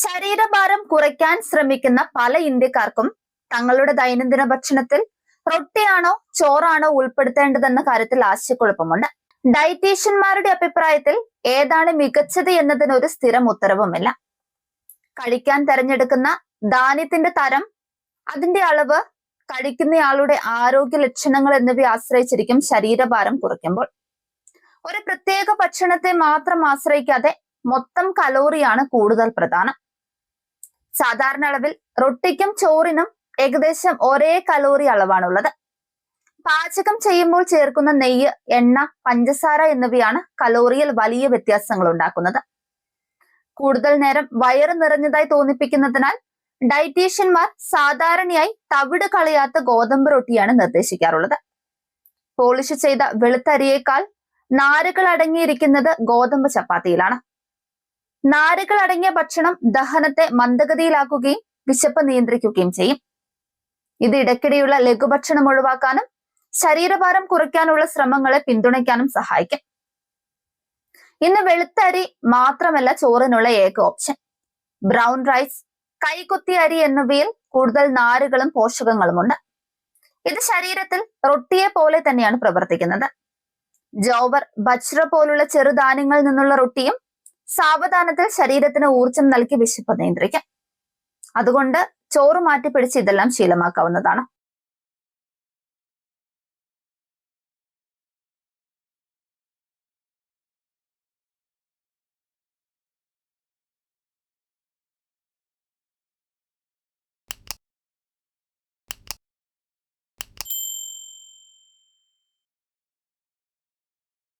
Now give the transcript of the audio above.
ശരീരഭാരം കുറയ്ക്കാൻ ശ്രമിക്കുന്ന പല ഇന്ത്യക്കാർക്കും തങ്ങളുടെ ദൈനംദിന ഭക്ഷണത്തിൽ റൊട്ടിയാണോ ചോറാണോ ഉൾപ്പെടുത്തേണ്ടതെന്ന കാര്യത്തിൽ ആശയക്കുഴപ്പമുണ്ട്. ഡയറ്റീഷ്യന്മാരുടെ അഭിപ്രായത്തിൽ ഏതാണ് മികച്ചത് എന്നതിന് ഒരു സ്ഥിരം ഉത്തരവുമില്ല. കഴിക്കാൻ തെരഞ്ഞെടുക്കുന്ന ധാന്യത്തിന്റെ തരം അതിന്റെ അളവ് കഴിക്കുന്നയാളുടെ ആരോഗ്യ ലക്ഷണങ്ങൾ എന്നിവയെ ആശ്രയിച്ചിരിക്കും ശരീരഭാരം കുറയ്ക്കുമ്പോൾ. ഒരു പ്രത്യേക ഭക്ഷണത്തെ മാത്രം ആശ്രയിക്കാതെ മൊത്തം കലോറിയാണ് കൂടുതൽ പ്രധാനം. സാധാരണ അളവിൽ റൊട്ടിക്കും ചോറിനും ഏകദേശം ഒരേ കലോറി അളവാണുള്ളത്. പാചകം ചെയ്യുമ്പോൾ ചേർക്കുന്ന നെയ്യ് എണ്ണ പഞ്ചസാര എന്നിവയാണ് കലോറിയിൽ വലിയ വ്യത്യാസങ്ങൾ ഉണ്ടാക്കുന്നത്. കൂടുതൽ നേരം വയറ് നിറഞ്ഞതായി തോന്നിപ്പിക്കുന്നതിനാൽ ഡയറ്റീഷ്യന്മാർ സാധാരണയായി തവിട് കളയാത്ത ഗോതമ്പ് റൊട്ടിയാണ് നിർദ്ദേശിക്കാറുള്ളത്. പോളിഷ് ചെയ്ത വെളുത്തരിയേക്കാൾ നാരുകൾ അടങ്ങിയിരിക്കുന്നത് ഗോതമ്പ് ചപ്പാത്തിയിലാണ്. നാരുകൾ അടങ്ങിയ ഭക്ഷണം ദഹനത്തെ മന്ദഗതിയിലാക്കുകയും വിശപ്പ് നിയന്ത്രിക്കുകയും ചെയ്യും. ഇത് ഇടയ്ക്കിടെയുള്ള ലഘുഭക്ഷണം ഒഴിവാക്കാനും ശരീരഭാരം കുറയ്ക്കാനുള്ള ശ്രമങ്ങളെ പിന്തുണയ്ക്കാനും സഹായിക്കും. ഇന്ന് വെളുത്ത അരി മാത്രമല്ല ചോറിനുള്ള ഏക ഓപ്ഷൻ. ബ്രൗൺ റൈസ് കൈകുത്തി അരി എന്നിവയിൽ കൂടുതൽ നാരുകളും പോഷകങ്ങളുമുണ്ട്. ഇത് ശരീരത്തിൽ റൊട്ടിയെ പോലെ തന്നെയാണ് പ്രവർത്തിക്കുന്നത്. ജോവർ ബജ്ര പോലുള്ള ചെറുധാന്യങ്ങളിൽ നിന്നുള്ള റൊട്ടിയും സാവധാനത്തിൽ ശരീരത്തിന് ഊർജം നൽകി വിശപ്പ് നിയന്ത്രിക്കാം. അതുകൊണ്ട് ചോറ് മാറ്റി പിടിച്ച് ഇതെല്ലാം ശീലമാക്കാവുന്നതാണ്.